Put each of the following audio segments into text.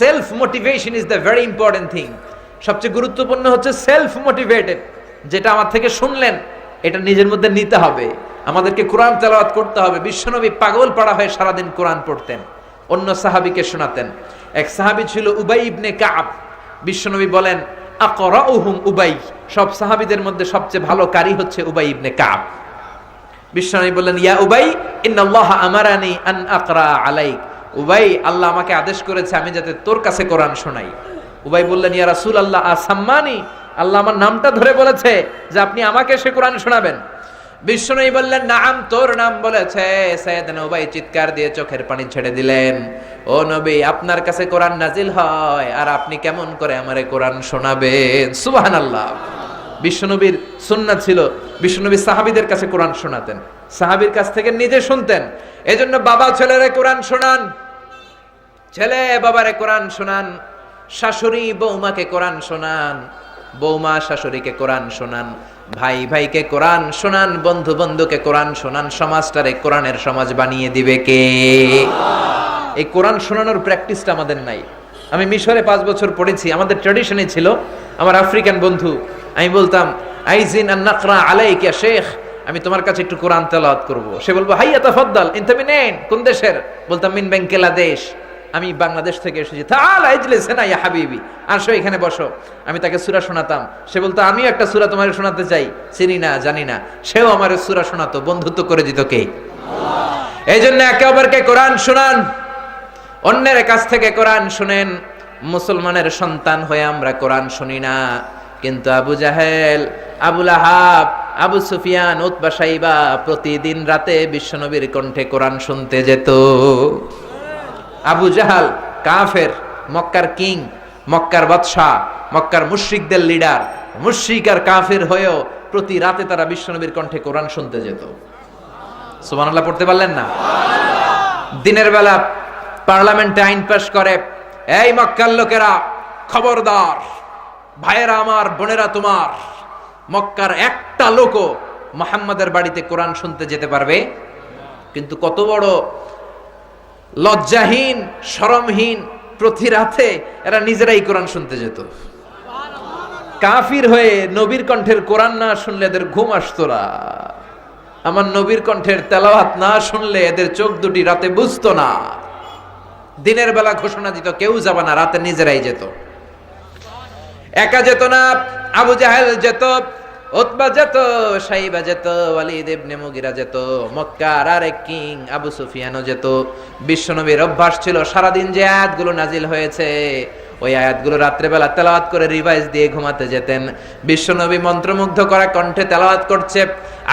Self motivation is the very important thing সবচেয়ে গুরুত্বপূর্ণ হচ্ছে সেলফ মোটিভেটেড যেটা আমার থেকে শুনলেন, এটা নিজের মধ্যে নিতে হবে। আমাদেরকে কোরআন তেলাওয়াত করতে হবে। বিশ্বনবী পাগল পাড়া হয়ে সারাদিন কোরআন পড়তেন, অন্য সাহাবীকে শোনাতেন। এক সাহাবী ছিল উবাই ইবনে কাব বিশ্বনবী বলেন, আকরাউহুম উবাই। সব সাহাবীদের মধ্যে সবচেয়ে ভালো কারি হচ্ছে উবাই ইবনে কাব বিশ্বনবী বললেন, ইয়া উবাই, ইন্নাল্লাহ আমারানি আন আকরা আলাইক। উবাই, আল্লাহ আমাকে আদেশ করেছে, আমি যাতে তোর কাছে কোরআন শোনাই। উবাই বললেন, ইয়া রাসুল আল্লাহ আসাম্মানি? আল্লাহ আমার নামটা ধরে বলেছে যে আপনি আমাকে সে কোরআন শোনাবেন। বিশ্বনবী বললেন, নাম তোর নাম বলেছে। উবাই চিৎকার দিয়ে চোখের পানি ছেড়ে দিলেন। ও নবী, আপনার কাছে কোরআন নাজিল হয়, আর আপনি কেমন করে আমারে কোরআন শোনাবেন? সুবহানাল্লাহ। বিশ্বনবীর সুন্নাত ছিল, বিশ্বনবী সাহাবীদের কাছে কোরআন শোনাতেন। সাহাবীর কাছ থেকে নিজে শুনতেন। এজন্য বাবা ছেলেরে কোরআন শোনান। ছেলে বাবারে কোরআন শোনান। শাশুড়ি বৌমাকে কোরআন শোনান। বৌমা শাশুড়িকে কোরআন শোনান। ভাই ভাইকে কোরআন শোনান। বন্ধু বন্ধুকে কোরআন শোনান। সমাজটারে কোরআনের সমাজ বানিয়ে দিবে কে? এই কোরআন শোনানোর প্র্যাকটিসটা আমাদের নাই। আমি মিশরে পাঁচ বছর পড়েছি আমাদের ট্র্যাডিশনে ছিল আমার আফ্রিকান বন্ধু আমি বলতাম আইজিন আন নাকরা আলাইকা শেখ আমি তোমার কাছে একটু কোরআন তেলাওয়াত করব। সে বলব হাইয়া তাফাদ্দাল ইনতামি নেন কোন দেশের? বলতাম মিন ব্যাংকেলা দেশ আমি বাংলাদেশ থেকে এসেছি তাআলা ইজলিসে না ইয়া হাবিবি আসো এখানে বসো। আমি তাকে সূরা শোনাতাম সে বলতো আমিও একটা সুরা তোমাকে শোনাতে চাই চিনি না জানি না সেও আমার সূরা শোনাতো বন্ধুত্ব করে দিত কে? এই জন্য একে অপরকে কোরআন শোনান। অন্যের কাছ থেকে কোরআন শুনেন, মুসলমানের সন্তান হয়ে আমরা কোরআন শুনি না। কিন্তু আবু জাহেল আবুল আহাব আবু সুফিয়ান, উতবা সাইবা প্রতিদিন রাতে বিশ্বনবীর কণ্ঠে কোরআন শুনতে যেত। আবু জাহাল কাফের, মক্কার কিং, মক্কার বাদশাহ, মক্কার মুশরিকদের লিডার, মুশরিক আর কাফের হয়েও প্রতি রাতে তারা বিশ্বনবীর কণ্ঠে কোরআন শুনতে যেত। সুবহানাল্লাহ, পড়তে পারলেন না? দিনের বেলা পার্লামেন্টে আইন পাশ করে, এই মক্কার লোকেরা, খবরদার, ভাইয়েরা আমার, বোনেরা তোমার, মক্কার একটা লোকও মোহাম্মদের বাড়িতে কোরআন শুনতে যেতে পারবে। কিন্তু কত বড় লজ্জাহীন, শরমহীন, প্রতি রাতে এরা নিজেরাই কোরআন শুনতে যেত। কাফির হয়ে নবীর কণ্ঠের কোরআন না শুনলে এদের ঘুম আসতো না। আমার নবীর কণ্ঠের তেলাওয়াত না শুনলে এদের চোখ দুটি রাতে বুঝতো না। দিনের বেলা ঘোষণা দিত, কেউ যাবে না, রাতে নিজেরাই যেত। একা যেত না, আবু জাহেল যেত যেত মক্কার কিং আবু যেত। বিশ্বনবীর অভ্যাস ছিল, সারাদিন যে নাজিল হয়েছে, ওই তেলাওয়াত করে দিয়ে ঘুমাতে যেতেন। বিশ্বনবী মন্ত্রমুগ্ধ করা কণ্ঠে তেলাওয়াত করছে,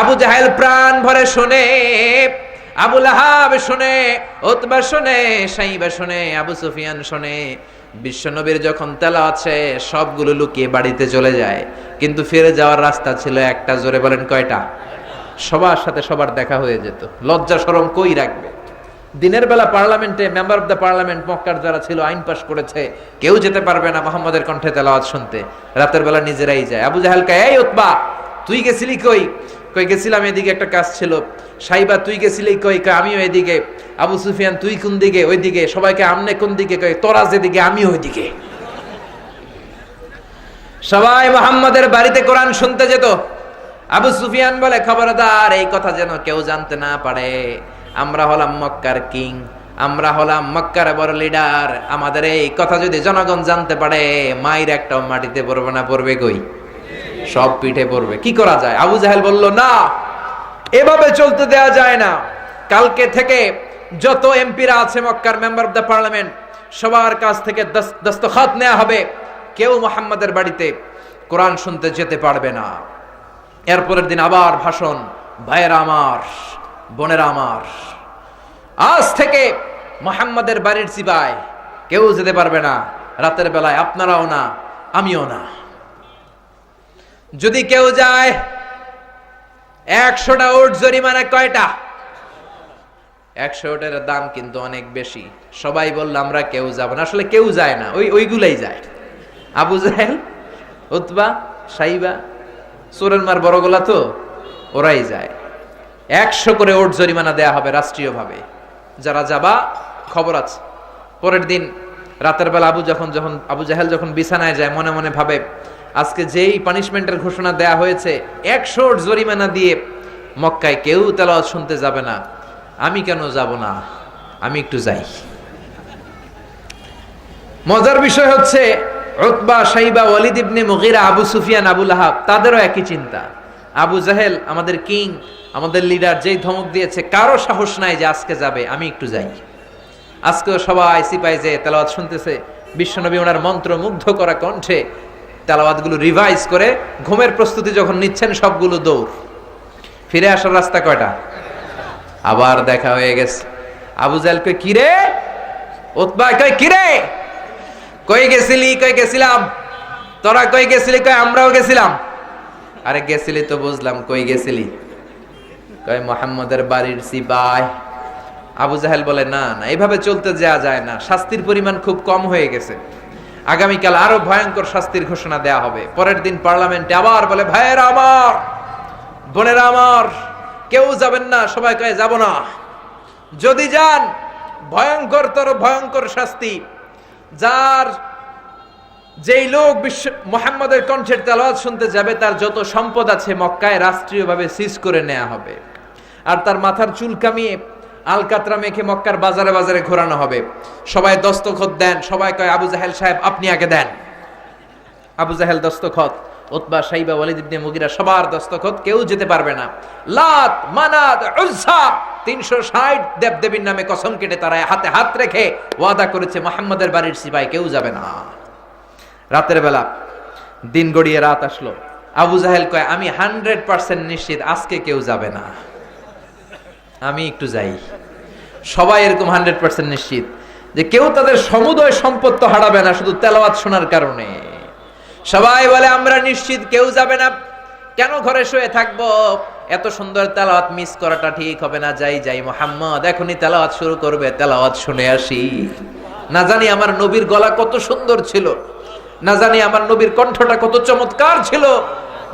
আবু জাহেল প্রাণ ভরে শুনে আবুল আহাব শুনে ওতবা শুনে, সাইবা শুনে, আবু সুফিয়ান শুনে, বিশ্বনবীর যখন তেলা আছে সবগুলো লুকিয়ে বাড়িতে চলে যায়। কিন্তু ফিরে যাওয়ার রাস্তা ছিল একটা, জোরে বলেন কয়টা? সবার সাথে সবার দেখা হয়ে যেত। লজ্জা সরম কই রাখবে? দিনের বেলা পার্লামেন্টে, মেম্বার অফ দ্য পার্লামেন্ট, মক্কার যারা ছিল, আইন পাশ করেছে, কেউ যেতে পারবে না মোহাম্মদের কণ্ঠে তেলাওয়াত শুনতে। রাতের বেলা নিজেরাই যায়। আবু জাহালকা, এই উতবা, তুই গেছিলি কই? কই, গেছিলাম এদিকে, একটা কাজ ছিল। সাইবা, তুই গেছিলি কই কই, আমিও এদিকে। আবু সুফিয়ান, তুই কোন দিকে? ওইদিকে। সবাইকে আমনে কোন দিকে কই? তোরা যেদিকে আমি ওইদিকে। সবাই মোহাম্মদের বাড়িতে কোরআন শুনতে যেত। আবু সুফিয়ান বলে, খবরদার, এই কথা যেন কেউ জানতে না পারে। আমরা হলাম মক্কার কিং, আমরা হলাম মক্কার বড় লিডার। আমাদের এই কথা যদি জনগণ জানতে পারে, মায়ের একটাও মাটিতে পড়বে না, পড়বে কই? সব পিঠে পড়বে। কি করা যায়? আবু জাহেল বলল, না, এভাবে চলতে দেয়া যায় না। কালকে থেকে যত এমপিরা আছে মক্কার মেম্বার অফ দ্য পার্লামেন্ট, সবার কাছ থেকে দস- দস্তখত নেওয়া হবে। কেউ মোহাম্মদের বাড়িতে কোরআন শুনতে যেতে পারবে না। এরপরের দিন আবার ভাষণ, ভাইয়েরা আমার, বোনেরা আমার, আজ থেকে মোহাম্মদের বাড়ির চিবায় কেউ যেতে পারবে না। রাতের বেলায় আপনারাও না, আমিও না। যদি কেউ যায়, একশোটা ওট জরিমানা কয়টা? একশো ওটের দাম কিন্তু অনেক বেশি। সবাই বলল, আমরা কেউ যাব না। আসলে কেউ যায় না, ওই ওইগুলাই যায়। আবু জাহেল, উতবা, সাইবা সোরেন মার বড় গোলা তো, ওরাই যায়। একশো করে ওট জরিমানা দেয়া হবে রাষ্ট্রীয়ভাবে। যারা যাবা, খবর আছে। পরের দিন রাতের বেলা আবু যখন যখন আবু জাহেল যখন বিছানায় যায়, মনে মনে ভাবে আজকে যেই পানিশমেন্টের ঘোষণা দেয়া হয়েছে একশো জরিমানা দিয়ে মক্কায় কেউ তেলাওয়াত শুনতে যাবে না। আমি কেন যাব না? আমি একটু যাই। মজার বিষয় হচ্ছে, উতবা সাইবা ওয়ালিদ ইবনে মুগিরা, আবু সুফিয়ান আবুল আহাব তাদেরও একই চিন্তা। আবু জাহেল, আমাদের কিং, আমাদের লিডার, যেই ধমক দিয়েছে, কারও সাহস নাই যে আজকে যাবে, আমি একটু যাই। আজকেও সবাই সিপাই যে তেলাওয়াত শুনতেছে, বিশ্বনবী ওনার মন্ত্র মুগ্ধ করা কণ্ঠে তেলাওয়াতগুলো রিভাইজ করে ঘুমের প্রস্তুতি যখন নিচ্ছেন, সবগুলো দৌড়। ফিরে আসার রাস্তা কয়টা? আবার দেখা হয়ে গেছে। আবু জাহেল কই কিরে কই কিরে কই গেছিলি? কই গেছিলাম? তোরা কই গেছিলি? কই আমরাও গেছিলাম। আরে গেছিলি তো বুঝলাম, কই গেছিলি? কই মোহাম্মদের বাড়ির সিপাই। আবু জাহেল বলে, না না এইভাবে চলতে যাওয়া যায় না। শাস্তির পরিমাণ খুব কম হয়ে গেছে। আগামীকাল আরও ভয়ঙ্কর শাস্তির ঘোষণা দেয়া হবে। পরের দিন পার্লামেন্টে আবার বলে, ভাইয়েরা আমার, বোনেরা আমার, কেউ যাবেন না, সবাই কয়ে যাব না। যদি যান ভয়ঙ্কর তর ভয়ঙ্কর শাস্তি, যার যেই লোক বিশ্ব, মোহাম্মদের কণ্ঠের তেলাওয়াত শুনতে যাবে, তার যত সম্পদ আছে মক্কায় রাষ্ট্রীয়ভাবে সিজ করে নেওয়া হবে। আর তার মাথার চুল কামিয়ে আলকাতরা মেখে মক্কার বাজারে বাজারে ঘোরানো হবে। সবাই দস্তখত দেন। সবাই কয়, আবু জাহেল সাহেব, আপনি আগে দেন। আবু জাহেল দস্তখত, উতবা, সাইবা, ওয়ালিদ ইবনে মুগিরা সবার দস্তখত, কেউ যেতে পারবে না। লাত, মানাত উজ্জা 360 দেবদেবীর নামে কসম কেটে তারা হাতে হাত রেখে ওয়াদা করেছে, মোহাম্মদের বাড়ির সিপাই কেউ যাবে না। রাতের বেলা দিন গড়িয়ে রাত আসলো। আবু জাহেল কয়, আমি হান্ড্রেড পার্সেন্ট নিশ্চিত, আজকে কেউ যাবে না। আমি একটু যাই। সবাই এরকম হান্ড্রেড পার্সেন্ট নিশ্চিত যে কেউ তাদের সমুদয় সম্পদ তো হারাবে না, শুধু তেলাওয়াত শোনার কারণে। সবাই বলে, আমরা নিশ্চিত, কেউ যাবে না। কেন ঘরে শুয়ে থাকব? এত সুন্দর তেলাওয়াত মিস করাটা ঠিক হবে না। যাই যাই, মোহাম্মদ, এখনই তেলাওয়াত শুরু করবে। তেলাওয়াত শুনে আসি। না জানি আমার নবীর গলা কত সুন্দর ছিল। না জানি আমার নবীর কণ্ঠটা কত চমৎকার ছিল।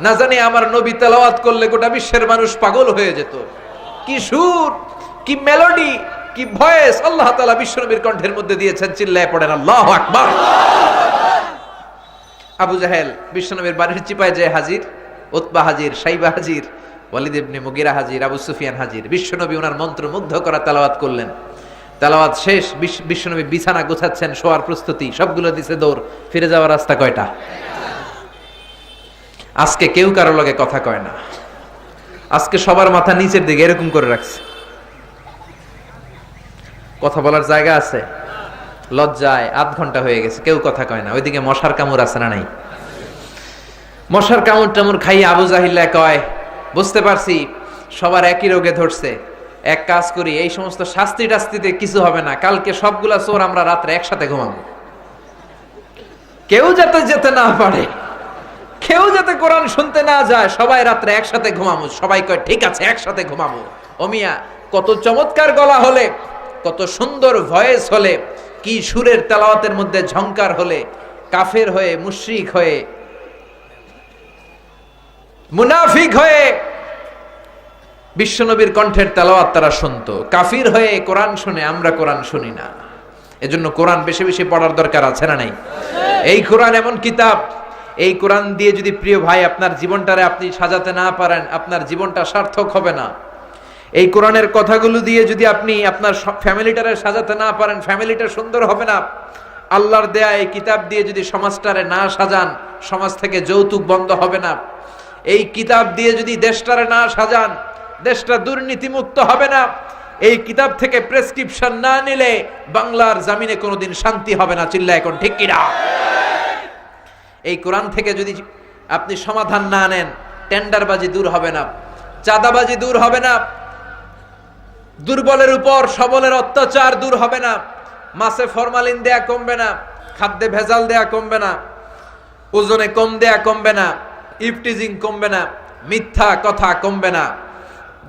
না জানি আমার নবী তেলাওয়াত করলে গোটা বিশ্বের মানুষ পাগল হয়ে যেত। কি সুর, কি মেলোডি কি ভয়েস? আল্লাহ তাআলা বিশ্বনবীর কণ্ঠের মধ্যে দিয়েছেন, চিল্লায় পড়েন, আল্লাহ আকবার। আবু জাহেল বিশ্বনবীর বাড়ির চিপায় যায় হাজির, উতবা হাজির, সাইবা হাজির মুগিরা হাজির, আবু সুফিয়ান হাজির, বিশ্বনবী ওনার মন্ত্র মুগ্ধ করা করলেন। শেষ বিশ্ব- বিশ্বনবী বিছানা গোছাচ্ছেন, শোয়ার প্রস্তুতি, সবগুলো দিছে দৌড়, ফিরে যাওয়ার রাস্তা কয়টা? আজকে কেউ কারও লগে কথা কয় না। আজকে সবার মাথা নিচের দিকে, এরকম করে রাখছে। কথা বলার জায়গা আছে। লজ্জায় আধ ঘণ্টা হয়ে গেছে, কেউ কথা কয় না। ওইদিকে মশার কামড় আছে না নাই? মশার কামড় টামড় খাইয়ে আবু জাহিল্লা কয়, বুঝতে পারছি, সবার একই রোগে ধরছে। এক কাজ করি, এই সমস্ত শাস্তি টাস্তিতে কিছু হবে না। কালকে সবগুলা চোর আমরা রাত্রে একসাথে ঘুমাবো। কেউ যাতে যেতে না পারে, কেউ যাতে কোরআন শুনতে না যায়, সবাই রাত্রে একসাথে ঘুমাবো। সবাই কয়, ঠিক আছে, একসাথে ঘুমাবো। ওমিয়া কত চমৎকার গলা হলে কত সুন্দর ভয়েস হলে, কি সুরের তেলাওয়াতের মধ্যে ঝংকার হলে, কাফের হয়ে, মুশরিক হয়ে, মুনাফিক হয়ে বিশ্বনবীর কণ্ঠের তেলাওয়াত তারা শুনতো। কাফির হয়ে কোরআন শুনে, আমরা কোরআন শুনি না। এজন্য কোরআন বেশি বেশি পড়ার দরকার আছে না নাই? এই কোরআন এমন কিতাব, এই কোরআন দিয়ে যদি প্রিয় ভাই আপনার জীবনটারে আপনি সাজাতে না পারেন, আপনার জীবনটা সার্থক হবে না। এই কোরআনের কথাগুলো দিয়ে যদি আপনি আপনার ফ্যামিলিটারে সাজাতে না পারেন, ফ্যামিলিটা সুন্দর হবে না। আল্লাহর দেয়া এই কিতাব দিয়ে যদি সমাজটারে না সাজান, সমাজ থেকে যৌতুক বন্ধ হবে না। এই কিতাব দিয়ে যদি দেশটারে না সাজান, দেশটা দুর্নীতিমুক্ত হবে না। এই কিতাব থেকে প্রেসক্রিপশন না নিলে বাংলার জামিনে কোনোদিন শান্তি হবে না চিল্লা এখন ঠিক কিনা? এই কোরআন থেকে যদি আপনি সমাধান না নেন, টেন্ডারবাজি দূর হবে না, চাঁদাবাজি দূর হবে না দুর্বলের উপর সবলের অত্যাচার দূর হবে না। মাছে ফরমালিন দেয়া কমবে না, খাদ্যে ভেজাল দেয়া কমবে না, ওজনে কম দেয়া কমবে না, ইফটিজিং কমবে না, মিথ্যা কথা কমবে না।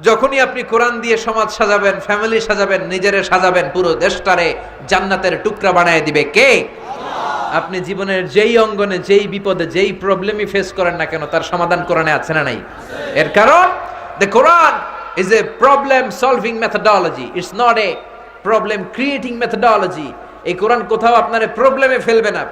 যখনই আপনি কোরআন দিয়ে সমাজ সাজাবেন, ফ্যামিলি সাজাবেন, নিজেরে সাজাবেন, পুরো দেশটারে জান্নাতের টুকরা বানায় দিবে কে? আপনি জীবনের যেই অঙ্গনে, যেই বিপদে, যেই প্রবলেমই ফেস করেন না কেন, তার সমাধান কোরআনে আছে না নাই? এর কারণ the Quran is a problem solving methodology it's not a problem creating methodology এই কোরআন কোথাও আপনার প্রবলেমে ফেলবে না।